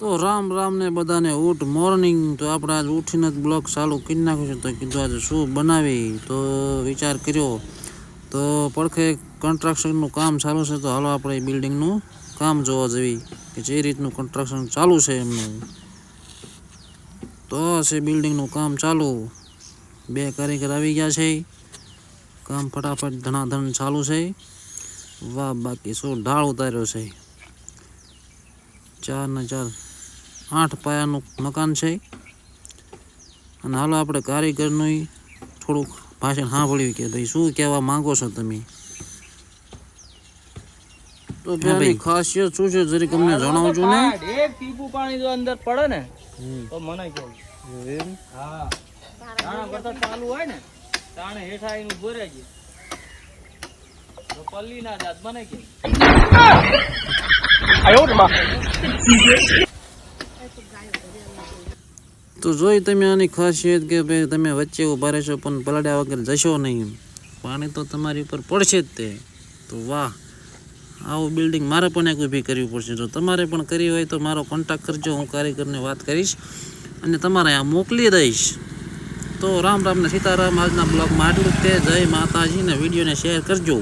તો રામ રામ ને બધાને ઉઠ. મોર્નિંગ તો આપણે આજ ઉઠીને જ બ્લોગ ચાલુ કરી નાખ્યું છે. તો કીધું આજે શું બનાવી? તો વિચાર કર્યો. તો પડખે કન્સ્ટ્રક્શનનું કામ ચાલુ છે. તો હાલો આપણે બિલ્ડિંગનું કામ જોવા જવી કે જે રીતનું કન્સ્ટ્રક્શન ચાલુ છે એમનું. તો છે બિલ્ડિંગનું કામ ચાલુ. બે કારીગર આવી ગયા છે. કામ ફટાફટ ધણાધણ ચાલુ છે. વાહ, બાકી શું ઢાળ ઉતાર્યો છે. ચાર ને ચાર. આઠ પાયાનું મકાન છે. અને હાલો આપણે કારીગરનું થોડુંક ભાષણ સાંભળ્યું કે ભાઈ શું કહેવા માંગો છો તમે? તો પેલી ખાસિયત શું છે? જરીક અમને જણાવજો ને. એક ટીપું પાણી જો અંદર પડે ને તો મને કહે. હા. તાણા કરતા ચાલુ હોય ને તાણે હેઠા આવીને ઊભો રહેજે તો પલ્લી ના જાત મને કે તો જોઈ તમે આની ખાસિયત કે ભાઈ તમે વચ્ચે ઊભા રહેશો પણ પલાડ્યા વગર જશો નહીં. પાણી તો તમારી ઉપર પડશે જ તે. તો વાહ, આવું બિલ્ડિંગ મારે પણ એક ઊભી કરવી પડશે. જો તમારે પણ કરવી હોય તો મારો કોન્ટેક્ટ કરજો, હું કારીગરને વાત કરીશ અને તમારે આ મોકલી દઈશ. તો રામ રામ ને સીતારામ, આજના બ્લોગમાં આટલું જ તે. જય માતાજીને વિડીયોને શેર કરજો.